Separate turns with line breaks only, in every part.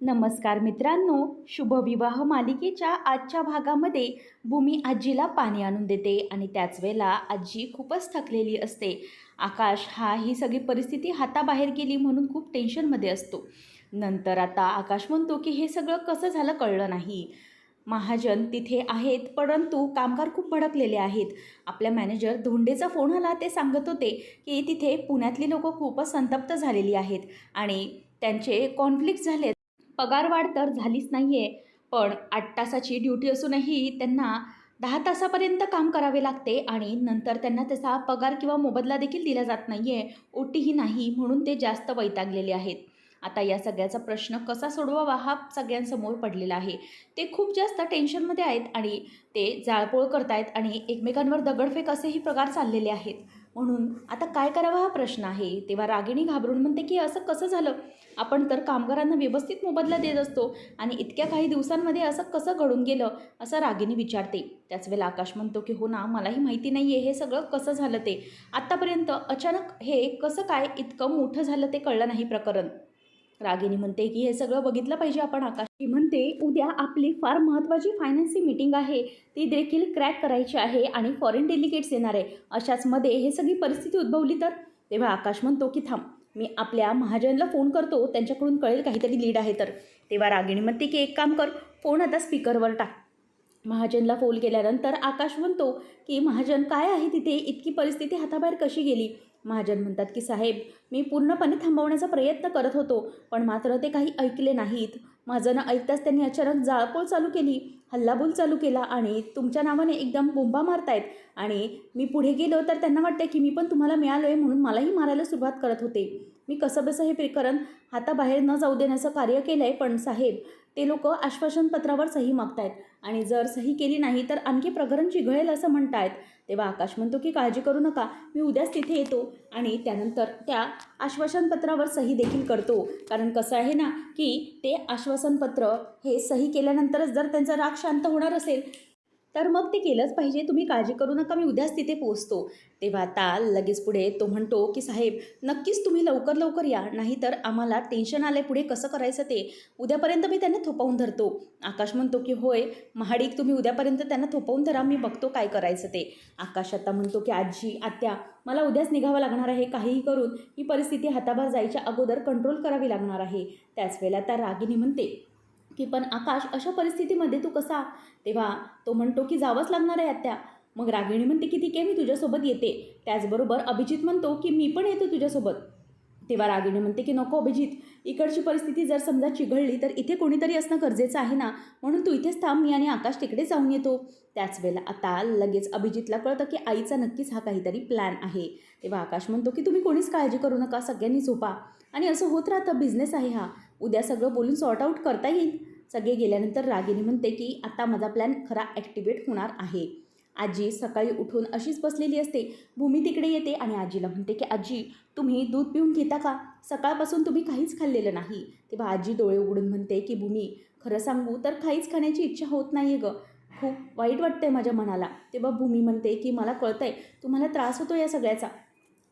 नमस्कार मित्रांनो शुभविवाह मालिकेच्या आजच्या भागामध्ये भूमी आजीला पाणी आणून देते आणि त्याच वेळेला आजी खूपच थकलेली असते. आकाश हा ही सगळी परिस्थिती हाताबाहेर गेली म्हणून खूप टेन्शनमध्ये असतो. नंतर आता आकाश म्हणतो की हे सगळं कसं झालं कळलं नाही. महाजन तिथे आहेत परंतु कामगार खूप भडकलेले आहेत. आपल्या मॅनेजर धोंडेचा फोन आला ते सांगत होते की तिथे पुण्यातली लोक खूपच संतप्त झालेली आहेत आणि त्यांचे कॉन्फ्लिक्ट झालेत. पगारवाढ तर झालीच नाही आहे पण आठ तासाची ड्युटी असूनही त्यांना दहा तासापर्यंत काम करावे लागते आणि नंतर त्यांना त्याचा पगार किंवा मोबदला देखील दिला जात नाही आहे ओटीही नाही म्हणून ते जास्त वैतागलेले आहेत. आता या सगळ्याचा प्रश्न कसा सोडवावा हा सगळ्यांसमोर पडलेला आहे. ते खूप जास्त टेन्शनमध्ये आहेत आणि ते जाळपोळ करतायत आणि एकमेकांवर दगडफेक असेही प्रकार चाललेले आहेत. म्हणून आता काय करावा हा प्रश्न आहे? तेव्हा रागिणी घाबरून म्हणते की असं कसं झालं? आपण तर कामगारांना व्यवस्थित मोबदला देत असतो आणि इतक्या काही दिवसांमध्ये असं कसं घडून गेलं असं रागिणी विचारते. त्याच वेळेला आकाश म्हणतो की हो ना मलाही माहिती नाही आहे हे सगळं कसं झालं ते? आत्तापर्यंत अचानक हे कसं काय इतकं मोठं झालं ते कळलं नाही प्रकरण. रागिनी म्हणते की हे सगळं बघितलं पाहिजे आपण आकाश ती म्हणते उद्या आपली फार महत्त्वाची फायनान्सची मीटिंग आहे. ती देखील क्रॅक करायची आहे आणि फॉरेन डेलिगेट्स येणार आहे. अशाचमध्ये हे सगळी परिस्थिती उद्भवली तर? तेव्हा आकाश म्हणतो की थांब. मी आपल्या महाजनला फोन करतो. त्यांच्याकडून कळेल काहीतरी लीड आहे तर. तेव्हा रागिणी म्हणते की एक काम कर. फोन आता स्पीकरवर टाक. महाजनला फोन केल्यानंतर आकाश म्हणतो की महाजन काय आहे तिथे? इतकी परिस्थिती हाताबाहेर कशी गेली? महाजन म्हणतात की साहेब मी पूर्णपणे थांबवण्याचा प्रयत्न करत होतो पण मात्र ते काही ऐकले नाहीत. माझं न ऐकताच त्यांनी अचानक जाळपोळ चालू केली हल्लाबोल चालू केला आणि तुमच्या नावाने एकदम बोंबा मारतायत. आणि मी पुढे गेलो तर त्यांना वाटतं की मी पण तुम्हाला मिळालो आहे म्हणून मलाही मारायला सुरुवात करत होते. मी कसं बसं हे प्रकरण हाताबाहेर न जाऊ देण्याचं कार्य केलं आहे पण साहेब ते लोक आश्वासनपत्रावर सही मागतायत. आणि जर सही केली नाही तर आणखी प्रकरण चिघळेल असं म्हणतायत. तेव्हा आकाश म्हणतो की काळजी करू नका. मी उद्याच तिथे येतो. आणि त्यानंतर त्या आश्वासनपत्रावर सही देखील करतो. कारण कसं आहे ना की ते आश्वासनपत्र हे सही केल्यानंतरच जर त्यांचा राग शांत होणार असेल तर मग ते केलंच पाहिजे. तुम्ही काळजी करू नका मी उद्याच तिथे पोहोचतो. तेव्हा आता लगेच पुढे तो म्हणतो की साहेब नक्कीच तुम्ही लवकर लवकर या नाहीतर आम्हाला टेन्शन आलं पुढे कसं करायचं ते. उद्यापर्यंत मी त्यांना थोपवून धरतो. आकाश म्हणतो की होय महाडिक तुम्ही उद्यापर्यंत त्यांना थोपवून धरा मी बघतो काय करायचं ते. आकाश आता म्हणतो की आजी आत्या मला उद्याच निघावं लागणार आहे काहीही करून. ही परिस्थिती हाताबाहेर जायच्या अगोदर कंट्रोल करावी लागणार आहे. त्याच वेळेला त्या रागिनी म्हणते की पण आकाश अशा परिस्थितीमध्ये तू कसा? तेव्हा तो म्हणतो की जावंच लागणार आहे आत्या. मग रागिणी म्हणते की ठीक आहे मी तुझ्यासोबत येते. त्याचबरोबर अभिजित म्हणतो की मी पण येतो तुझ्यासोबत. तेव्हा रागिणी म्हणते की नको अभिजित इकडची परिस्थिती जर समजा चिघळली तर इथे कोणीतरी असणं गरजेचं आहे ना? म्हणून तू इथेच थांब मी आणि आकाश तिकडे जाऊन येतो. त्याच वेळेला आता लगेच अभिजितला कळतं की आईचा नक्कीच हा काहीतरी प्लॅन आहे. तेव्हा आकाश म्हणतो की तुम्ही कोणीच काळजी करू नका सगळ्यांनी झोपा. आणि असं होत राहतं बिझनेस आहे हा. उद्या सगळं बोलून सॉर्ट आऊट करता येईल. सगळे गेल्यानंतर रागिनी म्हणते की आता माझा प्लॅन खरा ॲक्टिवेट होणार आहे. आजी सकाळी उठून अशीच बसलेली असते. भूमी तिकडे येते आणि आजीला म्हणते की आजी तुम्ही दूध पिऊन घेता का? सकाळपासून तुम्ही काहीच खाल्लेलं नाही. तेव्हा आजी डोळे उघडून म्हणते की भूमी खरं सांगू तर काहीच खाण्याची इच्छा होत नाही आहे गं. खूप वाईट वाटतंय माझ्या मनाला. तेव्हा भूमी म्हणते की मला कळतंय तुम्हाला त्रास होतो या सगळ्याचा.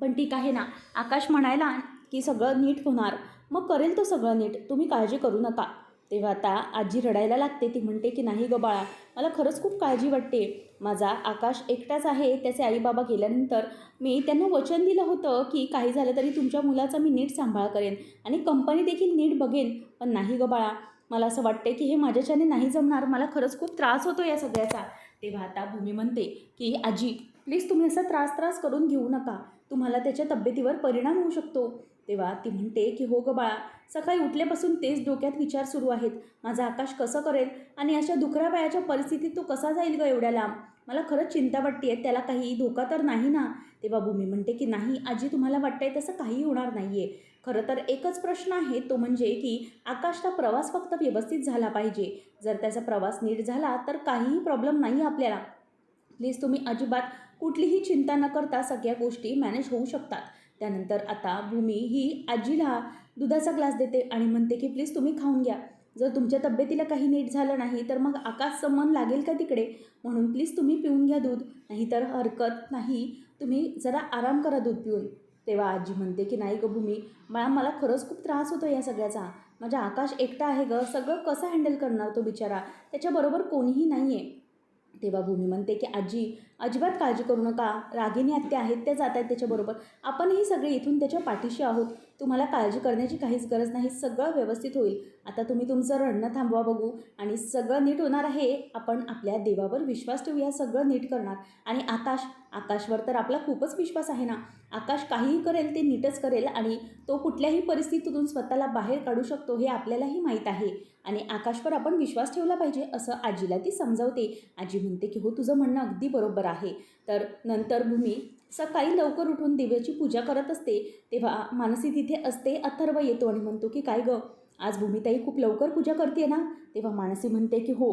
पण ठीक आहे ना. आकाश म्हणायला की सगळं नीट होणार. मग करेल तो सगळं नीट. तुम्ही काळजी करू नका. तेव्हा आता आजी रडायला लागते. ती म्हणते की नाही ग बाळा मला खरंच खूप काळजी वाटते. माझा आकाश एकटाच आहे. त्याचे आईबाबा गेल्यानंतर मी त्यांना वचन दिलं होतं की काही झालं तरी तुमच्या मुलाचा मी नीट सांभाळ करेन आणि कंपनी देखील नीट बघेन. पण नाही ग बाळा मला असं वाटते की हे माझ्याच्याने नाही जमणार. मला खरंच खूप त्रास होतो या सगळ्याचा. तेव्हा आता भूमी म्हणते की आजी प्लीज तुम्ही असा त्रास त्रास करून घेऊ नका. तुम्हाला त्याच्या तब्येतीवर परिणाम होऊ शकतो. तेव्हा ती म्हणते की हो ग बाळा सकाळी उठल्यापासून तेच डोक्यात विचार सुरू आहेत. माझा आकाश कसं करेल आणि अशा दुखऱ्या वयाच्या परिस्थितीत तो कसा जाईल ग एवढ्या लांब? मला खरंच चिंता वाटते त्याला काही धोका तर नाही ना? तेव्हा भूमी म्हणते की नाही आजी तुम्हाला वाटतंय तसं काही होणार नाही आहे खरं तर एकच प्रश्न आहे तो म्हणजे की आकाशचा प्रवास फक्त व्यवस्थित झाला पाहिजे. जर त्याचा प्रवास नीट झाला तर काहीही प्रॉब्लेम नाही आपल्याला. प्लीज तुम्ही अजिबात कुठलीही चिंता न करता सगळ्या गोष्टी मॅनेज होऊ शकतात. त्यानंतर आता भूमी ही आजीला दुधाचा ग्लास देते आणि म्हणते की प्लीज तुम्ही खाऊन घ्या. जर तुमच्या तब्येतीला काही नीट झालं नाही तर मग आकाशचं मन लागेल का तिकडे? म्हणून प्लीज तुम्ही पिऊन घ्या दूध. नाहीतर हरकत नाही. तुम्ही जरा आराम करा दूध पिऊन. तेव्हा आजी म्हणते की नाही ग भूमी मला मला खरंच खूप त्रास होतो या सगळ्याचा. माझा आकाश एकटा आहे गं. सगळं कसं हँडल करणार तो बिचारा? त्याच्याबरोबर कोणीही नाही आहे तेव्हा भूमी म्हणते की आजी अजिबात काळजी करू नका. रागिनी आत्या आहेत त्या जात आहेत त्याच्याबरोबर. आपणही सगळे इथून त्याच्या पाठीशी आहोत. तुम्हाला काळजी करण्याची काहीच गरज नाही. सगळं व्यवस्थित होईल. आता तुम्ही तुमचं रडणं थांबवा बघू. आणि सगळं नीट होणार आहे. आपण आपल्या देवावर विश्वास ठेवूया सगळं नीट करणार. आणि आकाश आकाशवर तर आपला खूपच विश्वास आहे ना. आकाश काहीही करेल ते नीटच करेल आणि तो कुठल्याही परिस्थितीतून स्वतःला बाहेर काढू शकतो हे आपल्यालाही माहीत आहे. आणि आकाशवर आपण विश्वास ठेवला पाहिजे असं आजीला ती समजावते. आजी म्हणते की हो तुझं म्हणणं अगदी बरोबर आहे. तर नंतर भूमी सकाळी लवकर उठून देवाची पूजा करत असते. तेव्हा मानसी तिथे असते अथर्व येतो आणि म्हणतो की काय गं आज भूमिताई खूप लवकर पूजा करते ना? तेव्हा मानसी म्हणते की हो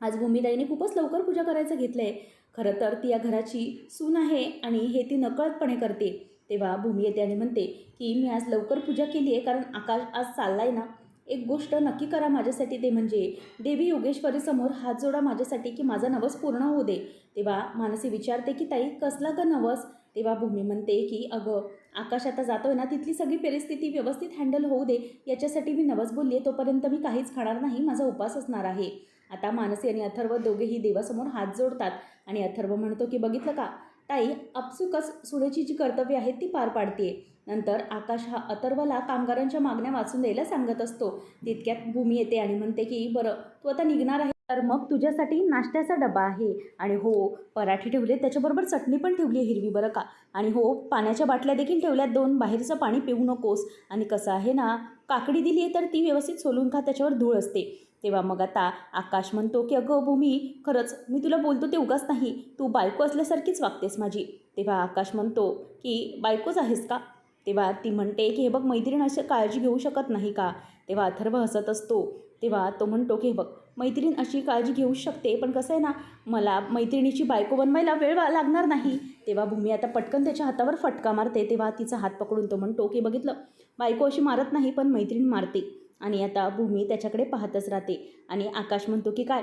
आज भूमिताईने खूपच लवकर पूजा करायचं घेतलं आहे खरं तर ती या घराची सून आहे आणि हे ती नकळतपणे करते. तेव्हा भूमी येते आणि म्हणते की मी आज लवकर पूजा केली आहे कारण आकाश आज चाललाय ना. एक गोष्ट नक्की करा माझ्यासाठी ते म्हणजे देवी योगेश्वरीसमोर हात जोडा माझ्यासाठी की माझा नवस पूर्ण होऊ दे. तेव्हा मानसी विचारते की ताई कसला का नवस? तेव्हा भूमी म्हणते की अगं आकाश आता जातो आहे ना तिथली सगळी परिस्थिती व्यवस्थित हँडल होऊ दे. याच्यासाठी मी नवस बोलली आहे तोपर्यंत मी काहीच खाणार नाही माझा उपास असणार आहे. आता मानसी आणि अथर्व दोघेही देवासमोर हात जोडतात. आणि अथर्व म्हणतो की बघितलं का? ताई आपसुकच सुनेची जी कर्तव्य आहेत ती पार पाडते नंतर आकाश हा अथर्वला कामगारांच्या मागण्या वाचून द्यायला सांगत असतो. तितक्यात भूमी येते आणि म्हणते की बरं तू आता निघणार आहे. तर मग तुझ्यासाठी नाश्त्याचा डबा आहे. आणि हो पराठे ठेवले त्याच्याबरोबर चटणी पण ठेवली आहे हिरवी बरं का? आणि हो पाण्याच्या बाटल्या देखील ठेवल्यात दोन बाहेरचं पाणी पिऊ नकोस. आणि कसं आहे ना काकडी दिली आहे तर ती व्यवस्थित सोलून खा त्याच्यावर धूळ असते. तेव्हा मग आता आकाश म्हणतो की अगं भूमी खरंच मी तुला बोलतो ते उगाच नाही. तू बायको असल्यासारखीच वागतेस माझी. तेव्हा आकाश म्हणतो की बायकोच आहेस का? तेव्हा ती म्हणते की हे बघ मैत्रीण अशी काळजी घेऊ शकत नाही का? तेव्हा अथर्व हसत असतो. तेव्हा तो म्हणतो की हे बघ मैत्रीण अशी काळजी घेऊ शकते पण कसं आहे ना मला मैत्रिणीची बायको बनवायला वेळ लागणार नाही. तेव्हा भूमी आता पटकन त्याच्या हातावर फटका मारते. तेव्हा तिचा हात पकडून तो म्हणतो की बघितलं बायको अशी मारत नाही पण मैत्रीण मारते. आणि आता भूमी त्याच्याकडे पाहतच राहते. आणि आकाश म्हणतो की काय?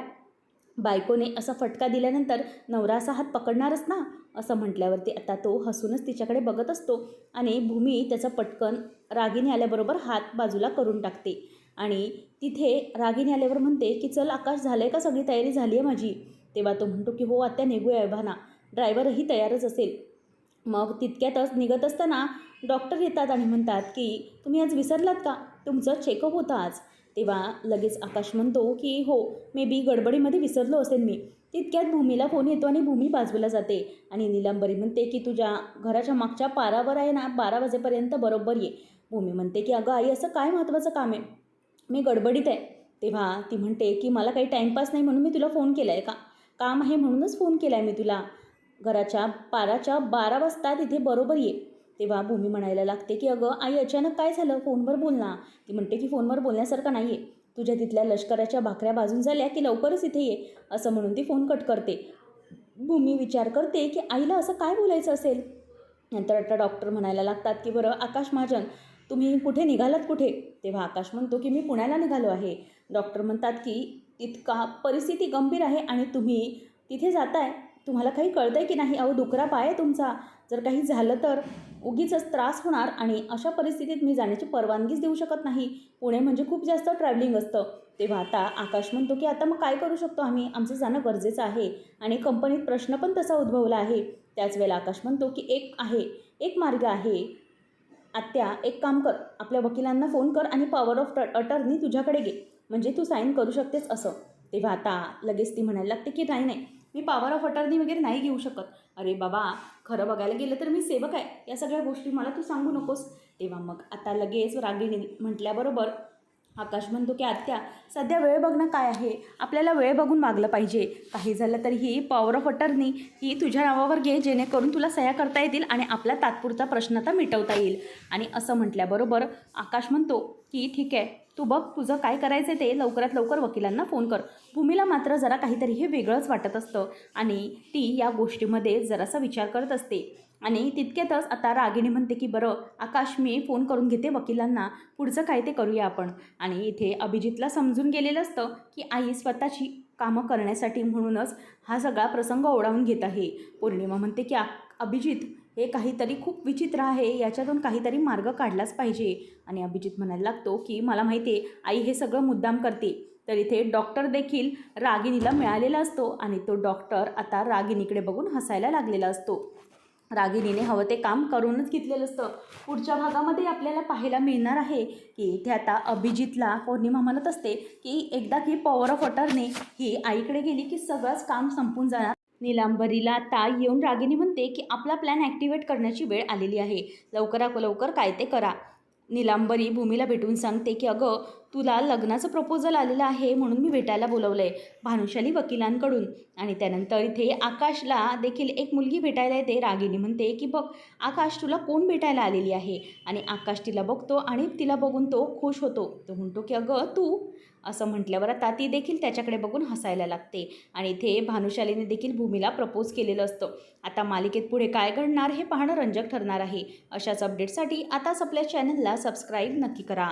बायकोने असा फटका दिल्यानंतर नवरा असा हात पकडणारच ना? असं म्हटल्यावरती आता तो हसूनच तिच्याकडे बघत असतो आणि भूमी त्याचा पटकन रागिनी आल्याबरोबर हात बाजूला करून टाकते. आणि तिथे रागिनी आल्यावर म्हणते की चल आकाश झालं आहे का सगळी तयारी? झाली आहे माझी? तेव्हा तो म्हणतो की हो आत्या निघूया भाना ड्रायव्हरही तयारच असेल. मग तितक्यातच निघत असताना डॉक्टर येतात आणि म्हणतात की तुम्ही आज विसरलात का? तुमचं चेकअप होतं आज. तेव्हा लगेच आकाश म्हणतो की हो मे बी गडबडीमध्ये विसरलो असेल मी. तितक्यात भूमीला फोन येतो आणि भूमी बाजूला जाते. आणि निलांबरी म्हणते की तुझ्या घराच्या मागच्या पारावर आहे ना बारा वाजेपर्यंत बरोबर ये. भूमी म्हणते की अगं आई असं काय महत्त्वाचं काम आहे? मी गडबडीत आहे. तेव्हा ती म्हणते की मला काही टाईमपास नाही म्हणून मी तुला फोन केला आहे का? काम आहे म्हणूनच फोन केला आहे मी तुला. घराच्या पाराच्या बारा वाजता तिथे बरोबर ये. तेव्हा भूमी म्हणायला लागते की अगं आई अचानक काय झालं? फोनवर बोल ना. ती म्हणते की फोनवर बोलण्यासारखं नाही आहे तुझ्या तिथल्या लष्कराच्या भाकऱ्या बाजून झाल्या की लवकरच इथे ये असं म्हणून ती फोन कट करते. भूमी विचार करते की आईला असं काय बोलायचं असेल? नंतर आता डॉक्टर म्हणायला लागतात की बरं आकाश महाजन तुम्ही कुठे निघालात कुठे? तेव्हा आकाश म्हणतो की मी पुण्याला निघालो आहे. डॉक्टर म्हणतात की इतका परिस्थिती गंभीर आहे आणि तुम्ही तिथे जाताय. तुम्हाला काही कळतं आहे की नाही? अहो दुकरा पाय आहे तुमचा. जर काही झालं तर उगीच त्रास होणार आणि अशा परिस्थितीत मी जाण्याची परवानगीच देऊ शकत नाही. पुणे म्हणजे खूप जास्त ट्रॅव्हलिंग असतं. तेव्हा आता आकाश म्हणतो की आता मग काय करू शकतो आम्ही? आमचं जाणं गरजेचं आहे. आणि कंपनीत प्रश्न पण तसा उद्भवला आहे. त्याच वेळेला आकाश म्हणतो की एक आहे एक मार्ग आहे. आत्या एक काम कर. आपल्या वकिलांना फोन कर आणि पॉवर ऑफ अटर्नी तुझ्याकडे घे. म्हणजे तू साईन करू शकतेस असं. तेव्हा आता लगेच ती म्हणायला लागते की नाही नाही. मी पॉवर ऑफ अटर्नी वगैरे नाही घेऊ शकत. अरे बाबा खरं बघायला गेलं तर मी सेवक आहे. या सगळ्या गोष्टी मला तू सांगू नकोस. तेव्हा मग आता लगेच रागिणी म्हटल्याबरोबर आकाश म्हणतो की आत्या सध्या वेळ बघणं काय आहे? आपल्याला वेळ बघून मागलं पाहिजे. काही झालं तर ही पॉवर ऑफ अटर्नी ही तुझ्या नावावर घे जेणेकरून तुला सह्या करता येतील आणि आपला तात्पुरता प्रश्न आता मिटवता येईल. आणि असं म्हटल्याबरोबर आकाश म्हणतो की ठीक आहे तू बघ तुझं काय करायचं ते लवकरात लवकर वकिलांना फोन कर. भूमीला मात्र जरा काहीतरी हे वेगळंच वाटत असतं आणि ती या गोष्टीमध्ये जरासा विचार करत असते. आणि तितक्यातच आता रागिणी म्हणते की बरं आकाश मी फोन करून घेते वकिलांना. पुढचं काय ते करूया आपण. आणि इथे अभिजितला समजून गेलेलं असतं की आई स्वतःची कामं करण्यासाठी म्हणूनच हा सगळा प्रसंग ओढावून घेत आहे. पौर्णिमा म्हणते की आ अभिजित हे काहीतरी खूप विचित्र आहे. याच्यातून काहीतरी मार्ग काढलाच पाहिजे. आणि अभिजित म्हणायला लागतो की मला माहिती आहे आई हे सगळं मुद्दाम करते. तर इथे डॉक्टर देखील रागिणीला मिळालेला असतो आणि तो डॉक्टर आता रागिणीकडे बघून हसायला लागलेला असतो. रागिणीने हवं ते काम करूनच घेतलेलं असतं. पुढच्या भागामध्ये आपल्याला पाहायला मिळणार आहे की इथे आता अभिजितला पौर्णिमा म्हणत असते की एकदा की पॉवर ऑफ वॉटरने ही आईकडे गेली की सगळंच काम संपून जाणार. निलांबरीला आता येऊन रागिनी म्हणते की आपला प्लॅन ॲक्टिवेट करण्याची वेळ आलेली आहे. लवकरात लवकर काय ते करा. निलांबरी भूमीला भेटून सांगते की अगं तुला लग्नाचं प्रपोजल आलेलं आहे म्हणून मी भेटायला बोलवलं आहे भानुशाली वकिलांकडून. आणि त्यानंतर इथे आकाशला देखील एक मुलगी भेटायला येते रागिनी म्हणते की बघ आकाश तुला कोण भेटायला आलेली आहे? आणि आकाश तिला बघतो आणि तिला बघून तो खुश होतो. तो म्हणतो की अगं तू? असं म्हटल्यावर आता ती देखील त्याच्याकडे बघून हसायला लागते. आणि इथे भानुशालीने देखील भूमीला प्रपोज केलेलं असतं. आता मालिकेत पुढे काय घडणार हे पाहणं रंजक ठरणार आहे. अशाच अपडेटसाठी आताच आपल्या चॅनलला सबस्क्राईब नक्की करा.